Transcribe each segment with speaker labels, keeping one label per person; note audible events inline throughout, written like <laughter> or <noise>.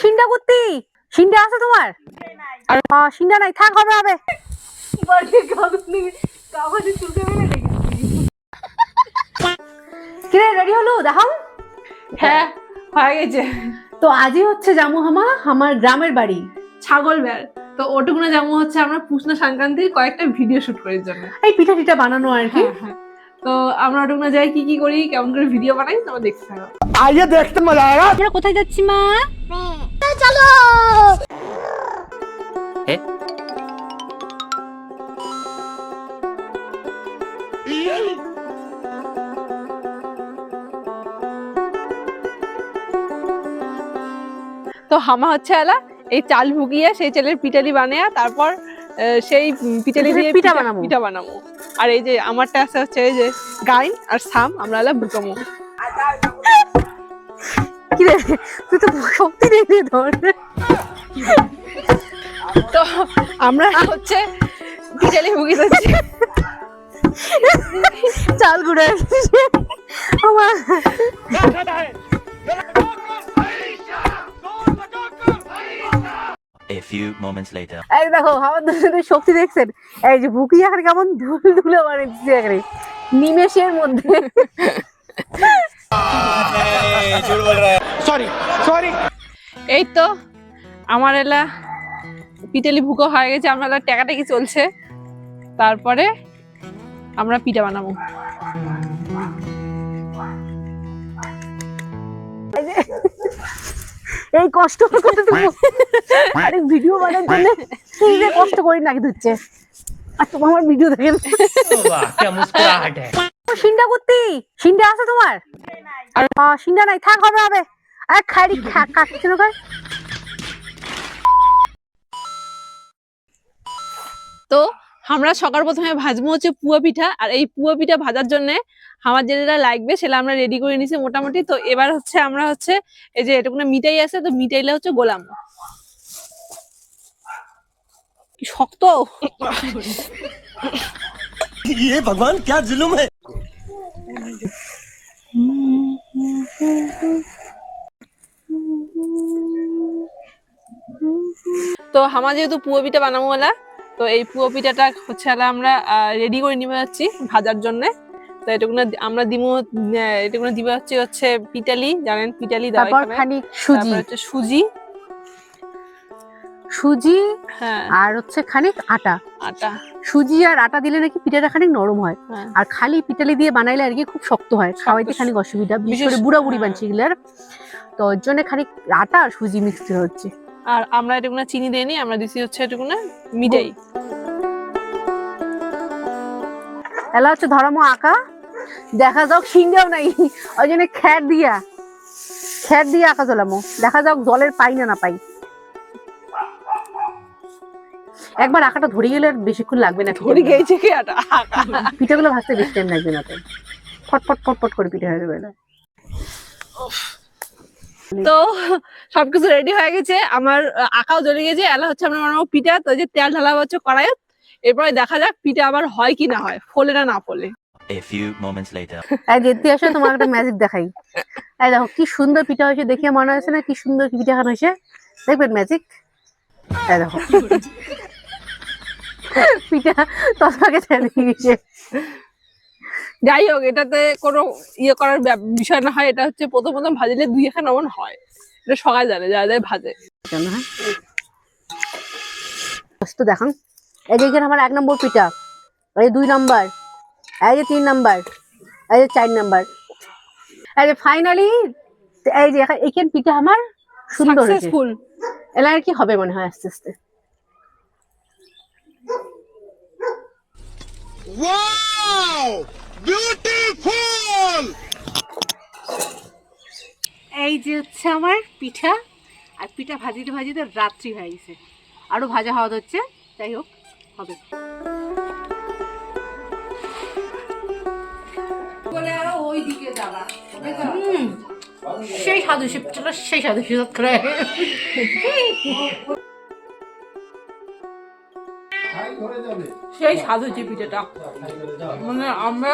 Speaker 1: সিন্ডা কুত্তি সিন্ডা আছে তোমার? সিন্ডা নাই থাক হবে হবে। কিরে রেডি হলো? দেখাও।
Speaker 2: হ্যাঁ হয়ে গেছে।
Speaker 1: তো আজই হচ্ছে জামু হামা আমার গ্রামের বাড়ি।
Speaker 2: ছাগল বেল। তো ওটুকুনা জামু হচ্ছে আমরা পুষ্ণা সংক্রান্তির কয়েকটা ভিডিও শুট করার জন্য।
Speaker 1: এই পিঠা টিঠা বানানো আর কি।
Speaker 2: হ্যাঁ, হ্যাঁ। তো আমরা ওটুকুনা যাই কি কি করি কেমন করে ভিডিও বানাই তোমরা দেখতে থাকো
Speaker 3: আইয়ে দেখতে মজা আয়েগা
Speaker 1: আমরা কোথায় যাচ্ছি মা?
Speaker 2: তো হামা হচ্ছে এলা এই চাল ভুগিয়ে সেই চালের পিঠালি বানিয়ে তারপর সেই
Speaker 1: পিঠা-
Speaker 2: দিয়ে
Speaker 1: পিঠা বানাবো।
Speaker 2: পিঠা বানাবো। আর এই যে আমারটা আছে হচ্ছে এই যে গাইন আর সাম আমরা এলা বুকামো
Speaker 1: তুই তো শক্তি নেই ধর
Speaker 2: তো আমরা হচ্ছে পিঠালি ভুগিয়ে যাচ্ছি
Speaker 1: চাল গুঁড়ো আমার
Speaker 4: A few moments later.
Speaker 1: এই দেখো আমার দুজনের শক্তি দেখছেন? এই যে বুকি এখানে কেমন ধুল ধুলে বানিয়ে দিচ্ছে এখানে। নিমেষের মধ্যে।
Speaker 3: সরি সরি
Speaker 2: এই তো আমার এলা পিটালি ভুকো হয়ে গেছে আমরা টাকাটা কি চলছে। তারপরে আমরা পিঠা বানাবো।
Speaker 1: এই কষ্ট করতে আরে ভিডিও বানানোর জন্য কি যে কষ্ট করি নাকি ধুচ্ছে আর তোমার আমার ভিডিও দেখেন সিন্ডা করতি সিন্ডা আছে তোমার? আর সিন্ডা নাই থাক হবে হবে। আর খাইরি কাটছে না
Speaker 2: তো আমরা সকাল প্রথমে ভাজবো হচ্ছে পুয়া পিঠা আর এই পুয়া পিঠা ভাজার জন্য আমার যেটা লাগবে সেটা আমরা রেডি করে নিছি মোটামুটি তো এবার হচ্ছে আমরা হচ্ছে এই যে এটুকুনা মিঠাই আছে তো মিঠাইলে হচ্ছে গোলাম কি শক্ত
Speaker 3: ये भगवान क्या जुलुम है
Speaker 2: তো আমার যেহেতু পুয়া পিঠা বানাবো বলা তো এই পুয়া পিঠাটা হচ্ছে আমরা রেডি করে নিবে যাচ্ছি ভাজার জন্য। তো এটুকুনা আমরা দিব এটুকুনা দিবে হচ্ছে হচ্ছে পিটালি জানেন পিটালি এখানে।
Speaker 1: সুজি।
Speaker 2: হচ্ছে সুজি।
Speaker 1: সুজি
Speaker 2: হ্যাঁ।
Speaker 1: আর হচ্ছে খানিক আটা।
Speaker 2: আটা।
Speaker 1: সুজি আর আটা দিলে নাকি পিঠাটা খানিক নরম হয়।
Speaker 2: হ্যাঁ।
Speaker 1: আর খালি পিঠালি দিয়ে বানাইলে আর কি খুব শক্ত হয়। খাওয়াইতে খানিক অসুবিধা বিশেষ করে বুড়া বুড়ি
Speaker 2: হ্যাঁ।
Speaker 1: বানছে তো ওর জন্য খানিক আটা আর সুজি মিক্সড হচ্ছে।
Speaker 2: আর আমরা এটুকুনা চিনি দেয়নি আমরা দিছি হচ্ছে এটুকুনা মিঠাই।
Speaker 1: এলা হচ্ছে ধরামো আঁকা। দেখা যাক সিংহাও নাই ওই জন্য খ্যার দিয়া। খ্যার দিয়ে আঁকা চলামো। দেখা যাক জলের পাই না না পাই। একবার আঁকাটা ধরে গেলে আর বেশিক্ষণ লাগবে না
Speaker 2: ধরে গেছে কি আটা
Speaker 1: পিঠাগুলো ভাজতে বেশি টাইম লাগবে না তো। ফটফট ফটফট করে পিঠে হয়ে যাবে
Speaker 2: তো সবকিছু রেডি হয়ে গেছে। আমার আঁকাও জ্বলে গেছে। এলা হচ্ছে আমরা বানাবো পিঠা। তো যে তেল ঢালা হচ্ছে কড়াইত এরপরে দেখা যাক পিঠা আবার হয় কি না হয় ফোলে না না ফোলে।
Speaker 4: A few moments later. <laughs>
Speaker 1: এই যেতে আসে তোমার একটা ম্যাজিক দেখাই। এই দেখো কি সুন্দর পিঠা হয়েছে দেখিয়ে মনে হয়েছে না কি সুন্দর পিঠা খান হয়েছে। দেখবেন ম্যাজিক এই দেখো। <laughs> পিঠা তসমাকে ছেড়ে দিয়ে গেছে
Speaker 2: যাই হোক এটাতে কোনো ইয়ে করার বিষয় না হয় এটা হচ্ছে প্রথম প্রথম ভাজলে দুই এখানে অমন হয়। এটা সবাই জানে যারা যারা ভাজে।
Speaker 1: কেন তো দেখান। এই যে এখানে আমার এক নম্বর পিঠা এই দুই নম্বর এই যে তিন নম্বর এই যে চার নম্বর। এই যে ফাইনালি এই যে এখা- এইখান পিঠা আমার সুন্দর
Speaker 2: সাকসেসফুল
Speaker 1: এলা আর কি হবে মনে হয় আস্তে আস্তে? এই যে হচ্ছে আমার পিঠা আর পিঠা ভাজিতে ভাজিতে রাত্রি হয়ে গেছে। আরও ভাজা হওয়া হচ্ছে যাই হোক হবে। সেই স্বাদু সে পিঠাটা সেই স্বাদু সে করে
Speaker 2: সেই সাধু হয়েছে মানে আমরা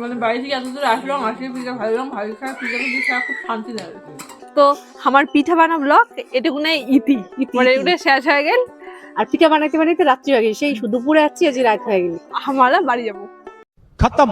Speaker 2: মানে বাড়ি থেকে এত দূর আসলাম আসলে পিঠা ভাবলাম ভাবি খাওয়া পিঠা খুব শান্তি লাগে। তো আমার পিঠা বানা ব্লগ এটুকুনে ইতি মানে এগুলো শেষ হয়ে গেল।
Speaker 1: আর পিঠা বানাতে বানাতে রাত্রি হয়ে গেল সেই দুপুরে আসছি আজ রাত হয়ে গেল।
Speaker 2: আমরা বাড়ি যাব।
Speaker 3: খতম।